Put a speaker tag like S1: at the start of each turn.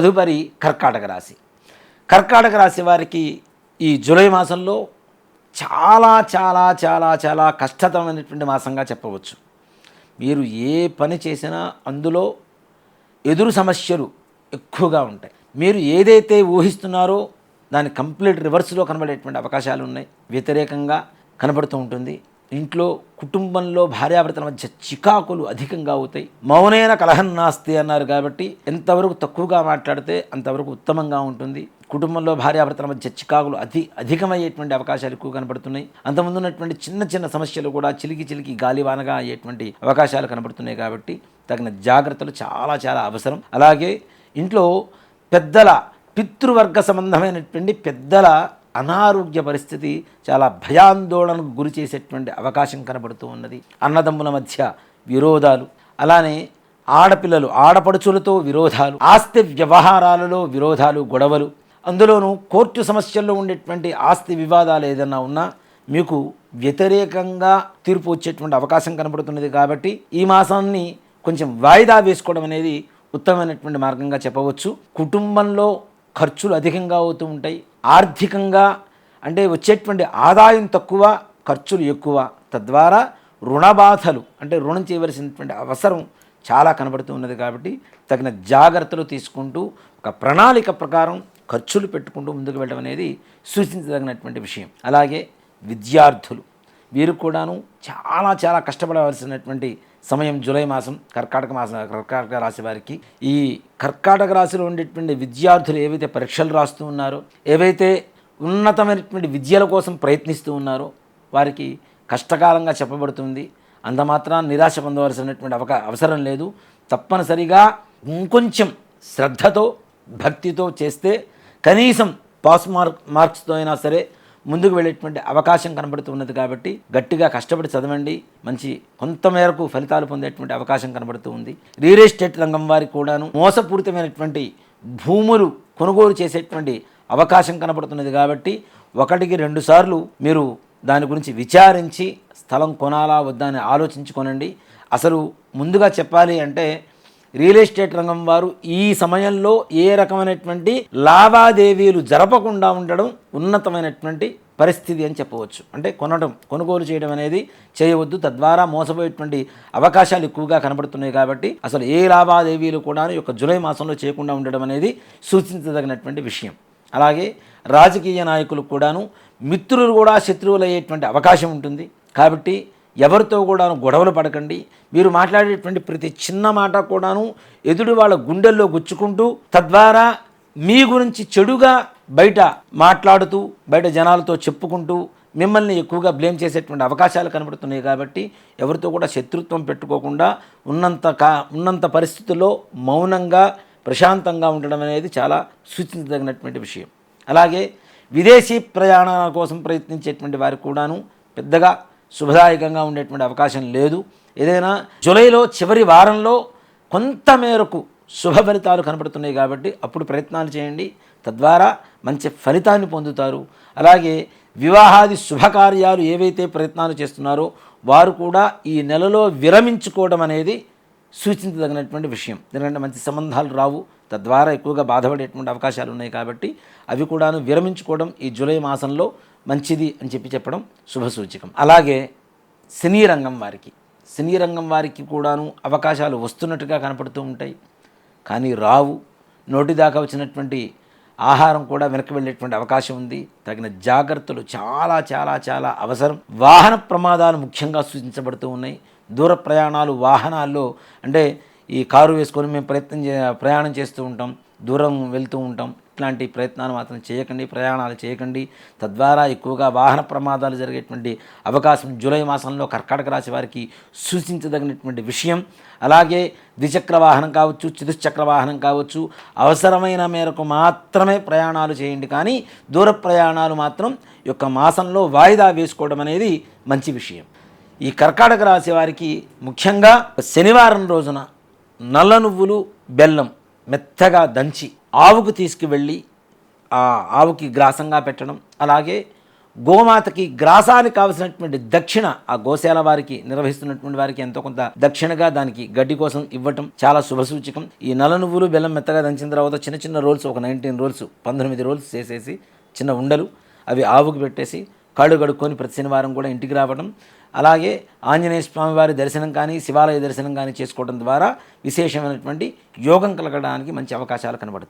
S1: తదుపరి కర్కాటక రాశి. కర్కాటక రాశి వారికి ఈ జూలై మాసంలో చాలా చాలా చాలా చాలా కష్టతరమైనటువంటి మాసంగా చెప్పవచ్చు. మీరు ఏ పని చేసినా అందులో ఎదురు సమస్యలు ఎక్కువగా ఉంటాయి. మీరు ఏదైతే ఊహిస్తున్నారో దాని కంప్లీట్ రివర్స్లో కనబడేటువంటి అవకాశాలు ఉన్నాయి. వ్యతిరేకంగా కనబడుతూ ఉంటుంది. ఇంట్లో కుటుంబంలో భార్యాభర్తల మధ్య చికాకులు అధికంగా అవుతాయి. మౌనైన కలహం నాస్తి అన్నారు కాబట్టి ఎంతవరకు తక్కువగా మాట్లాడితే అంతవరకు ఉత్తమంగా ఉంటుంది. కుటుంబంలో భార్యాభర్తల మధ్య చికాకులు అతి అధికమయ్యేటువంటి అవకాశాలు ఎక్కువ కనబడుతున్నాయి. అంతకుముందు ఉన్నటువంటి చిన్న చిన్న సమస్యలు కూడా చిలికి చిలికి గాలివానగా అయ్యేటువంటి అవకాశాలు కనబడుతున్నాయి కాబట్టి తగిన జాగ్రత్తలు చాలా చాలా అవసరం. అలాగే ఇంట్లో పెద్దల పితృవర్గ సంబంధమైనటువంటి పెద్దల అనారోగ్య పరిస్థితి చాలా భయాందోళనకు గురి చేసేటువంటి అవకాశం కనబడుతూ ఉన్నది. అన్నదమ్ముల మధ్య విరోధాలు. అలానే ఆడపిల్లలు ఆడపడుచులతో విరోధాలు ఆస్తి వ్యవహారాలలో విరోధాలు గొడవలు. అందులోనూ కోర్టు సమస్యల్లో ఉండేటువంటి ఆస్తి వివాదాలు ఏదైనా ఉన్నా మీకు వ్యతిరేకంగా తీర్పు వచ్చేటువంటి అవకాశం కనబడుతున్నది కాబట్టి ఈ మాసాన్ని కొంచెం వాయిదా వేసుకోవడం అనేది ఉత్తమమైనటువంటి మార్గంగా చెప్పవచ్చు. కుటుంబంలో ఖర్చులు అధికంగా అవుతూ ఉంటాయి. ఆర్థికంగా అంటే వచ్చేటువంటి ఆదాయం తక్కువ ఖర్చులు ఎక్కువ. తద్వారా రుణబాధలు అంటే రుణం చేయవలసినటువంటి అవసరం చాలా కనబడుతూ ఉన్నది కాబట్టి తగిన జాగ్రత్తలు తీసుకుంటూ ఒక ప్రణాళిక ప్రకారం ఖర్చులు పెట్టుకుంటూ ముందుకు వెళ్ళడం అనేది సూచించదగినటువంటి విషయం. అలాగే విద్యార్థులు వీరు కూడాను చాలా చాలా కష్టపడవలసినటువంటి సమయం జూలై మాసం కర్కాటక మాసం కర్కాటక రాశి వారికి ఈ కర్కాటక రాశిలో ఉండేటువంటి విద్యార్థులు ఏవైతే పరీక్షలు రాస్తూ ఉన్నారో ఏవైతే ఉన్నతమైనటువంటి విద్యల కోసం ప్రయత్నిస్తూ ఉన్నారో వారికి కష్టకాలంగా చెప్పబడుతుంది. అంత నిరాశ పొందవలసినటువంటి అవక అవసరం లేదు. తప్పనిసరిగా ఇంకొంచెం శ్రద్ధతో భక్తితో చేస్తే కనీసం పాస్ మార్క్ మార్క్స్తో అయినా సరే ముందుకు వెళ్ళేటువంటి అవకాశం కనబడుతున్నది కాబట్టి గట్టిగా కష్టపడి చదవండి. మంచి కొంత మేరకు ఫలితాలు పొందేటువంటి అవకాశం కనబడుతూ ఉంది. రియల్ ఎస్టేట్ రంగం వారికి కూడాను మోసపూరితమైనటువంటి భూములు కొనుగోలు చేసేటువంటి అవకాశం కనబడుతున్నది కాబట్టి ఒకటికి రెండు సార్లు మీరు దాని గురించి విచారించి స్థలం కొనాలా వద్దా అని ఆలోచించుకోనండి. అసలు ముందుగా చెప్పాలి అంటే రియల్ ఎస్టేట్ రంగం వారు ఈ సమయంలో ఏ రకమైనటువంటి లావాదేవీలు జరపకుండా ఉండడం ఉన్నతమైనటువంటి పరిస్థితి అని చెప్పవచ్చు. అంటే కొనడం కొనుగోలు చేయడం అనేది చేయవద్దు. తద్వారా మోసపోయేటువంటి అవకాశాలు ఎక్కువగా కనబడుతున్నాయి కాబట్టి అసలు ఏ లావాదేవీలు కూడా యొక్క జూలై మాసంలో చేయకుండా ఉండడం అనేది సూచించదగినటువంటి విషయం. అలాగే రాజకీయ నాయకులు కూడాను మిత్రులు కూడా శత్రువులు అయ్యేటువంటి అవకాశం ఉంటుంది. కాబట్టి ఎవరితో కూడాను గొడవలు పడకండి. మీరు మాట్లాడేటువంటి ప్రతి చిన్న మాట కూడాను ఎదుడు వాళ్ళ గుండెల్లో గుచ్చుకుంటూ తద్వారా మీ గురించి చెడుగా బయట మాట్లాడుతూ బయట జనాలతో చెప్పుకుంటూ మిమ్మల్ని ఎక్కువగా బ్లేమ్ చేసేటువంటి అవకాశాలు కనబడుతున్నాయి కాబట్టి ఎవరితో కూడా శత్రుత్వం పెట్టుకోకుండా ఉన్నంత కా ఉన్నంత పరిస్థితుల్లో మౌనంగా ప్రశాంతంగా ఉండడం అనేది చాలా సూచించదగినటువంటి విషయం. అలాగే విదేశీ ప్రయాణాల కోసం ప్రయత్నించేటువంటి వారికి కూడాను పెద్దగా శుభదాయకంగా ఉండేటువంటి అవకాశం లేదు. ఏదైనా జూలైలో చివరి వారంలో కొంత మేరకు శుభ ఫలితాలు కనబడుతున్నాయి కాబట్టి అప్పుడు ప్రయత్నాలు చేయండి. తద్వారా మంచి ఫలితాన్ని పొందుతారు. అలాగే వివాహాది శుభకార్యాలు ఏవైతే ప్రయత్నాలు చేస్తున్నారో వారు కూడా ఈ నెలలో విరమించుకోవడం అనేది సూచించదగినటువంటి విషయం. ఎందుకంటే మంచి సంబంధాలు రావు. తద్వారా ఎక్కువగా బాధపడేటువంటి అవకాశాలు ఉన్నాయి కాబట్టి అవి కూడాను విరమించుకోవడం ఈ జూలై మాసంలో మంచిది అని చెప్పి చెప్పడం శుభసూచకం. అలాగే సినీ రంగం వారికి. సినీ రంగం వారికి కూడాను అవకాశాలు వస్తున్నట్టుగా కనపడుతూ ఉంటాయి. కానీ రావు నోటి దాకా వచ్చినటువంటి ఆహారం కూడా వెనక్కి వెళ్ళేటువంటి అవకాశం ఉంది. తగిన జాగ్రత్తలు చాలా చాలా చాలా అవసరం. వాహన ప్రమాదాలు ముఖ్యంగా సూచించబడుతూ ఉన్నాయి. దూర ప్రయాణాలు వాహనాల్లో అంటే ఈ కారు వేసుకొని మేము ప్రయత్నం చే ప్రయాణం చేస్తూ ఉంటాం. దూరం వెళ్తూ ఉంటాం. ఇట్లాంటి ప్రయత్నాలు మాత్రం చేయకండి ప్రయాణాలు చేయకండి. తద్వారా ఎక్కువగా వాహన ప్రమాదాలు జరిగేటువంటి అవకాశం జూలై మాసంలో కర్కాటక రాశి వారికి సూచించదగినటువంటి విషయం. అలాగే ద్విచక్ర వాహనం కావచ్చు చతుశ్చక్ర వాహనం కావచ్చు అవసరమైన మేరకు మాత్రమే ప్రయాణాలు చేయండి. కానీ దూర ప్రయాణాలు మాత్రం ఈ యొక్క మాసంలో వాయిదా వేసుకోవడం అనేది మంచి విషయం. ఈ కర్కాటక రాశి వారికి ముఖ్యంగా శనివారం రోజున నల్ల నువ్వులు బెల్లం మెత్తగా దంచి ఆవుకు తీసుకువెళ్ళి ఆ ఆవుకి గ్రాసంగా పెట్టడం అలాగే గోమాతకి గ్రాసానికి కావలసినటువంటి దక్షిణ ఆ గోశాల వారికి నిర్వహిస్తున్నటువంటి వారికి ఎంతో కొంత దక్షిణగా దానికి గడ్డి కోసం ఇవ్వటం చాలా శుభసూచకం ఈ నల నువ్వులు బెల్లం మెత్తగా దంచిన తర్వాత చిన్న చిన్న రోల్స్ ఒక నైన్టీన్ రోల్స్ పంతొమ్మిది రోల్స్ చేసేసి చిన్న ఉండలు అవి ఆవుకు పెట్టేసి కాళ్ళు కడుక్కొని ప్రతి శనివారం కూడా ఇంటికి రావడం అలాగే ఆంజనేయ స్వామివారి దర్శనం కానీ శివాలయ దర్శనం కానీ చేసుకోవడం ద్వారా విశేషమైనటువంటి యోగం కలగడానికి మంచి అవకాశాలు కనబడతాయి.